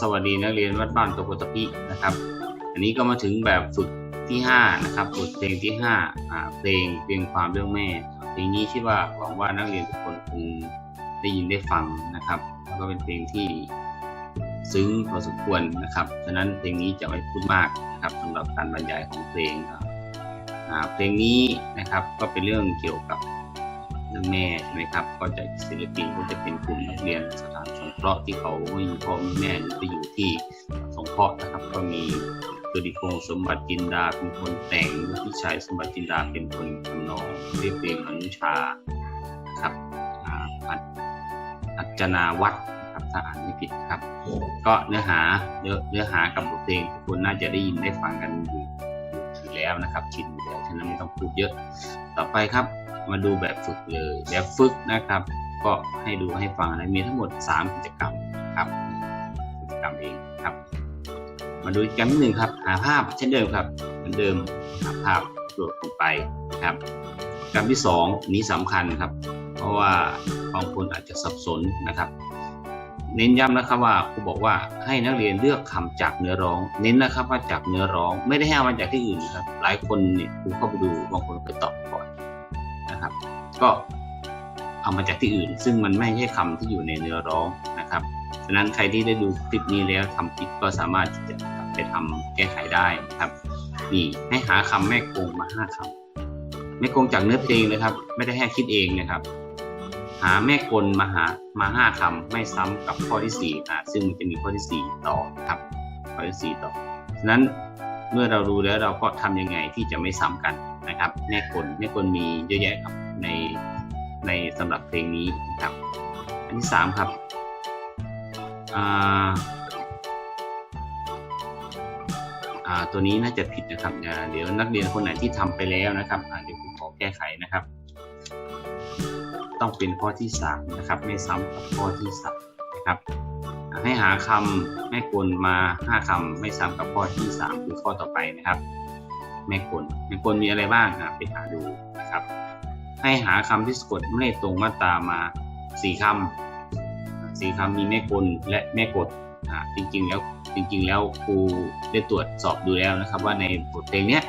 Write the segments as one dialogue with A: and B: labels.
A: สวัสดีนักเรียนวัดบ้านตะโกตะพินะครับ อันนี้ก็มาถึงแบบฝึกที่5นะครับบทเพลงที่5อ่าเพลงเพลงความเรื่องแม่เพลงนี้คิดว่าหวังว่านักเรียนทุกคนคงได้ยินได้ฟังนะครับแล้วก็เป็นเพลงที่ซึ้งพอสมควรนะครับฉะนั้นเพลงนี้จะไม่พูดมากนะครับสำหรับการบรรยายของเพลงครับอ่าเพลงนี้นะครับก็เป็นเรื่องเกี่ยวกับ เรื่องแม่ใช่ไหมครับ ก็จะศิลปินก็จะเป็นกลุ่มนักเรียนสถานสงเคราะห์ที่เขาไม่มีพ่อมีแม่หรือไปอยู่ที่สงเคราะห์นะครับ ก็มีตัวดิพงสมบัติจินดาเป็นคนแต่งพี่ชายสมบัติจินดาเป็นคนทำนองเรียบเรียงอนุชาครับอัจอัจนาวัฒน์นะครับถ้าอ่านไม่ผิดครับ ก็เนื้อหาเนื้อหากับบทเพลงทุกคนน่าจะได้ยินได้ฟังกันอยู่อยู่แล้วนะครับชินอยู่แล้วฉะนั้นไม่ต้องพูดเยอะต่อไปครับ มาดูแบบฝึกเลยแบบฝึกนะครับ ก็ให้ดูให้ฟังนะมีทั้งหมด 3 กิจกรรมครับกิจกรรมเองครับ มาดูกิจกรรมที่หนึ่งครับ หาภาพเช่นเดิมครับ เหมือนเดิมหาภาพโหลดลงไปครับกิจกรรมที่2อันนี้สำคัญครับ เพราะว่าบางคนอาจจะสับสนนะครับ เน้นย้ำนะครับว่าครูบอกว่าให้นักเรียนเลือกคำจากเนื้อร้อง เน้นนะครับว่าจากเนื้อร้อง ไม่ได้ให้มาจากที่อื่นครับ หลายคนเนี่ยครูเข้าไปดูบางคนไปตอบก่อน นะครับ ก็เอามาจากที่อื่น ซึ่งมันไม่ใช่คำที่อยู่ในเนื้อร้องนะครับฉะนั้นใครที่ได้ดูคลิปนี้แล้วทำผิดก็สามารถที่จะไปทำแก้ไขได้นะครับนี่ให้หาคำแม่โกงมาห้าคำแม่โกงจากเนื้อเพลงนะครับ ไม่ได้ให้คิดเองนะครับ หาแม่กลมาหามาห้าคำไม่ซ้ำกับข้อที่สี่อะซึ่งมันจะมีข้อที่สี่ต่อครับข้อที่สี่ต่อฉะนั้นเมื่อเรารู้แล้วเราก็ทำยังไงที่จะไม่ซ้ำกัน นะครับแม่กลแม่กลมีเยอะแยะครับในในสำหรับเพลงนี้นะครับ อันที่สามครับอ่าอ่าตัวนี้น่าจะผิดนะครับ เดี๋ยวนักเรียนคนไหนที่ทำไปแล้วนะครับเดี๋ยวผมขอแก้ไขนะครับ ต้องเป็นข้อที่สามนะครับ ไม่ซ้ำกับข้อที่สามนะครับ ให้หาคำแม่กลมาห้าคำไม่ซ้ำกับข้อที่สามคือข้อต่อไปนะครับ แม่กลแม่กลมีอะไรบ้างอะไปหาดูนะครับ ให้หาคำที่สะกดไม่ตรงมาตรามาสี่คำสี่คำมีแม่กลและแม่กดอ่าจริงๆแล้วจริงๆแล้วครูได้ตรวจสอบดูแล้วนะครับ ว่าในบทเพลงเนี้ย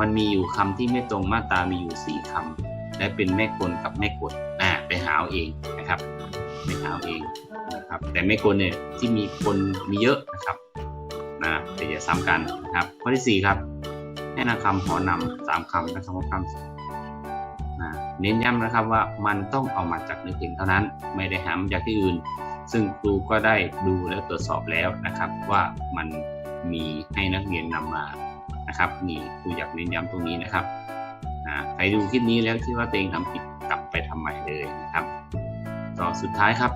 A: มันมีอยู่คำที่ไม่ตรงมาตรามีอยู่สี่คำและเป็นแม่กลกับแม่กดอ่าไปหาเอาเองนะครับไปหาเอาเองนะครับแต่แม่กลเนี่ยที่มีคนมีเยอะนะครับนะแต่อย่าซ้ำกันนะครับข้อที่สี่ครับ ให้นำคำหอนำสามคำนะครับคำนะเน้นย้ำนะครับว่ามันต้องเอามาจากเนื้อเพลงเท่านั้น ไม่ได้หามาจากที่อื่น ซึ่งครูก็ได้ดูและตรวจสอบแล้วนะครับ ว่ามันมีให้นักเรียนนำมานะครับนี่ครูอยากเน้นย้ำตรงนี้นะครับใครดูคลิปนี้แล้วคิดว่าตัวเองทำผิดกลับไปทำใหม่เลยนะครับ ต่อสุดท้ายครับ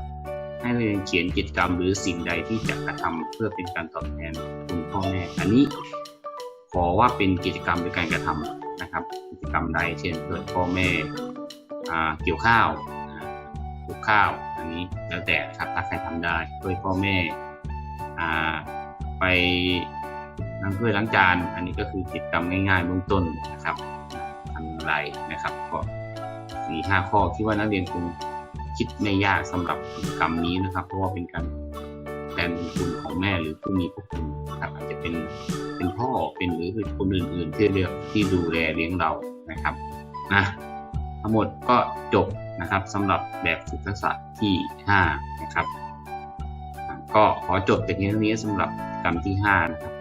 A: ให้นักเรียนเขียนกิจกรรมหรือสิ่งใดที่จะกระทำเพื่อเป็นการตอบแทนคุณพ่อแม่ อันนี้ ขอว่าเป็นกิจกรรมหรือการกระทำนะครับ กิจกรรมใดเช่นเกิดพ่อแม่เกี่ยวข้าวปลูกข้าว อันนี้แล้วแต่ครับถ้าใครทำได้ช่วยพ่อแม่ไปล้างถ้วยล้างจาน อันนี้ก็คือกิจกรรมง่ายๆเบื้องต้นนะครับทำอะไรนะครับก็สี่ห้าข้อคิดว่านักเรียนคงคิดไม่ยากสำหรับกิจกรรมนี้นะครับ เพราะว่าเป็นการ นบุญคุณของแม่หรือผู้มีพระคุณครับอาจจะเป็นเป็นพ่อเป็นหรือเป็นคนอื่นๆที่เรียกที่ดูแลเลี้ยงเรานะครับนะทั้งหมดก็จบนะครับสำหรับแบบฝึกทักษะที่ 5 นะครับ ก็ขอจบแต่เพียงเท่านี้สำหรับกรรมที่5นะครับ